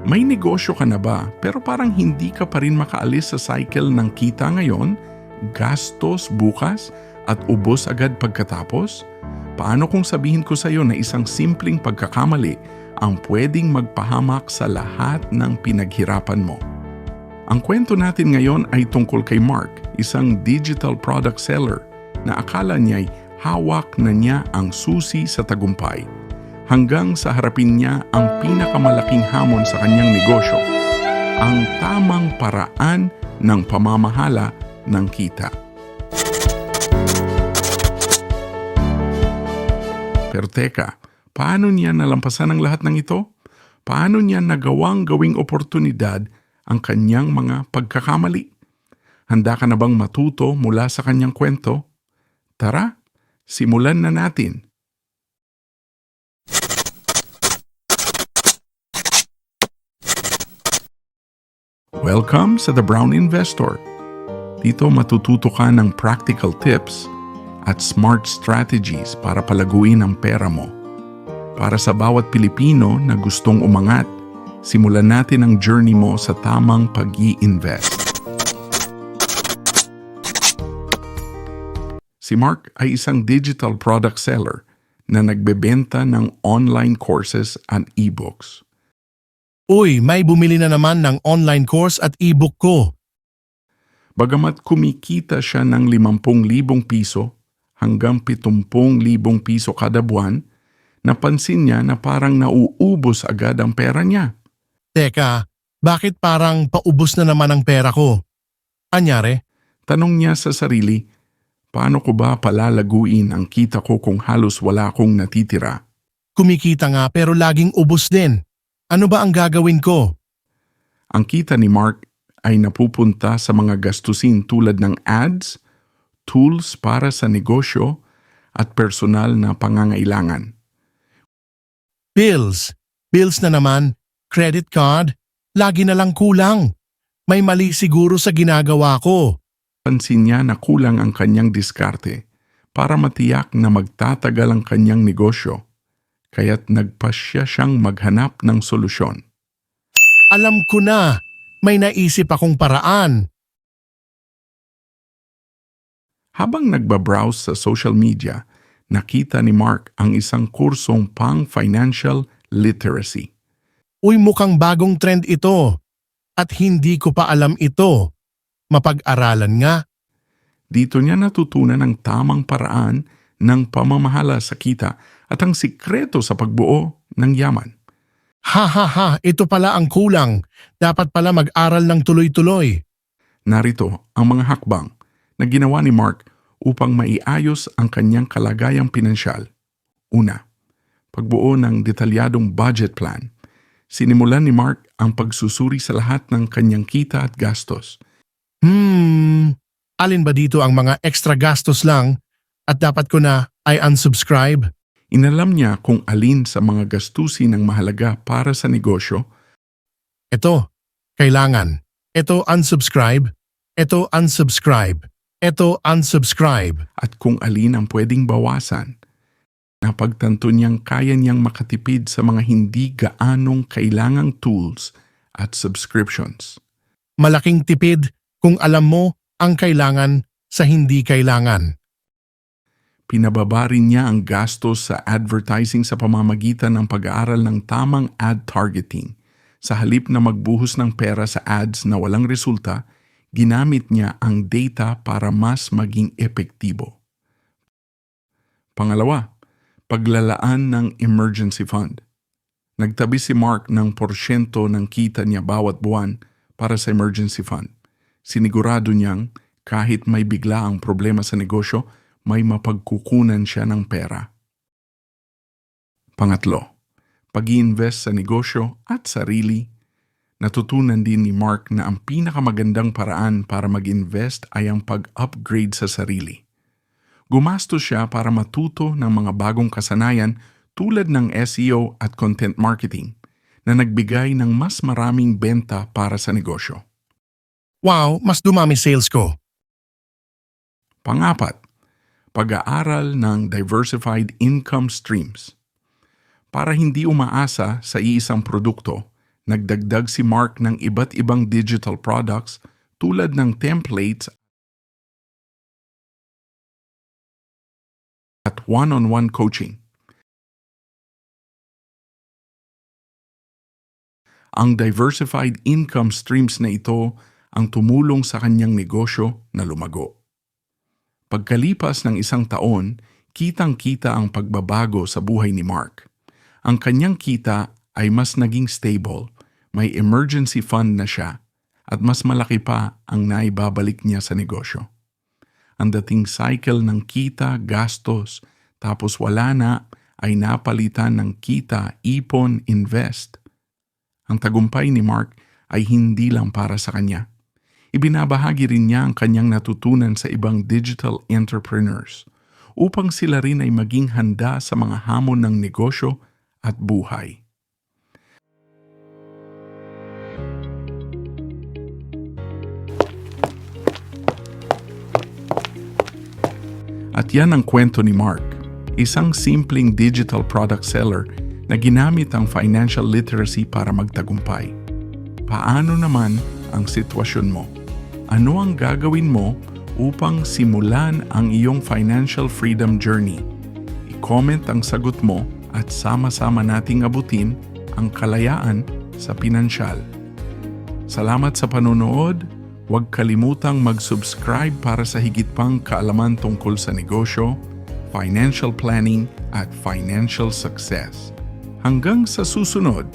May negosyo ka na ba pero parang hindi ka pa rin makaalis sa cycle ng kita ngayon, gastos bukas at ubos agad pagkatapos? Paano kung sabihin ko sa iyo na isang simpleng pagkakamali ang pwedeng magpahamak sa lahat ng pinaghirapan mo? Ang kwento natin ngayon ay tungkol kay Mark, isang digital product seller na akala niya'y hawak na niya ang susi sa tagumpay hanggang sa harapin niya ang pinakamalaking hamon sa kanyang negosyo, ang tamang paraan ng pamamahala ng kita. Pero teka, paano niya nalampasan ang lahat ng ito? Paano niya nagawang gawing oportunidad ang kanyang mga pagkakamali? Handa ka na bang matuto mula sa kanyang kwento? Tara, simulan na natin. Welcome sa The Brown Investor. Dito matututo ka ng practical tips at smart strategies para palaguin ang pera mo. Para sa bawat Pilipino na gustong umangat, simulan natin ang journey mo sa tamang pag invest Si Mark ay isang digital product seller na nagbebenta ng online courses at e-books. Uy, may bumili na naman ng online course at ebook ko. Bagamat kumikita siya ng 50,000 piso hanggang 70,000 piso kada buwan, napansin niya na parang nauubos agad ang pera niya. Teka, bakit parang paubos na naman ang pera ko? Anyari? Tanong niya sa sarili, paano ko ba palalaguin ang kita ko kung halos wala akong natitira? Kumikita nga pero laging ubos din. Ano ba ang gagawin ko? Ang kita ni Mark ay napupunta sa mga gastusin tulad ng ads, tools para sa negosyo, at personal na pangangailangan. Bills. Bills na naman. Credit card. Lagi na lang kulang. May mali siguro sa ginagawa ko. Pansin niya na kulang ang kanyang diskarte para matiyak na magtatagal ang kanyang negosyo, kaya't nagpasya siyang maghanap ng solusyon. Alam ko na. May naisip akong paraan. Habang nagbabrowse sa social media, nakita ni Mark ang isang kursong pang financial literacy. Uy mukhang bagong trend ito. At hindi ko pa alam ito. Mapag-aralan nga. Dito niya natutunan ang tamang paraan ng pamamahala sa kita at ang sikreto sa pagbuo ng yaman. Ha ha ha, ito pala ang kulang. Dapat pala mag-aral ng tuloy-tuloy. Narito ang mga hakbang na ginawa ni Mark upang maiayos ang kanyang kalagayang pinansyal. Una, pagbuo ng detalyadong budget plan. Sinimulan ni Mark ang pagsusuri sa lahat ng kanyang kita at gastos. Hmm, alin ba dito ang mga extra gastos lang at dapat ko na ay unsubscribe? Inalam niya kung alin sa mga gastusin ang mahalaga para sa negosyo Ito, kailangan. Ito unsubscribe. Ito unsubscribe. Ito unsubscribe. at kung alin ang pwedeng bawasan. Napagtanto niyang kaya niyang makatipid sa mga hindi gaanong kailangang tools at subscriptions. Malaking tipid kung alam mo ang kailangan sa hindi kailangan. Pinababa rin niya ang gastos sa advertising sa pamamagitan ng pag-aaral ng tamang ad targeting. Sa halip na magbuhos ng pera sa ads na walang resulta, ginamit niya ang data para mas maging epektibo. Pangalawa, paglalaan ng emergency fund. Nagtabi si Mark ng porsyento ng kita niya bawat buwan para sa emergency fund. Sinigurado niyang kahit may bigla ang problema sa negosyo, may mapagkukunan siya ng pera. Pangatlo, pag invest sa negosyo at sarili. Natutunan din ni Mark na ang pinakamagandang paraan para mag-invest ay ang pag-upgrade sa sarili. Gumastos siya para matuto ng mga bagong kasanayan tulad ng SEO at content marketing na nagbigay ng mas maraming benta para sa negosyo. Wow, mas dumami sales ko. Pangapat, pag-aaral ng diversified income streams. Para hindi umaasa sa iisang produkto, Nagdagdag si Mark ng iba't ibang digital products tulad ng templates at one-on-one coaching. Ang diversified income streams na ito ang tumulong sa kanyang negosyo na lumago. Pagkalipas ng isang taon, kitang-kita ang pagbabago sa buhay ni Mark. Ang kanyang kita ay mas naging stable, may emergency fund na siya, at mas malaki pa ang naibabalik niya sa negosyo. Ang dating cycle ng kita, gastos, tapos wala na ay napalitan ng kita, ipon, invest. Ang tagumpay ni Mark ay hindi lang para sa kanya. Ibinabahagi rin niya ang kanyang natutunan sa ibang digital entrepreneurs upang sila rin ay maging handa sa mga hamon ng negosyo at buhay. At yan ang kwento ni Mark, isang simpleng digital product seller na ginamit ang financial literacy para magtagumpay. Paano naman ang sitwasyon mo? Ano ang gagawin mo upang simulan ang iyong financial freedom journey? I-comment ang sagot mo at sama-sama nating abutin ang kalayaan sa pinansyal. Salamat sa panonood. Huwag kalimutang mag-subscribe para sa higit pang kaalaman tungkol sa negosyo, financial planning at financial success. Hanggang sa susunod,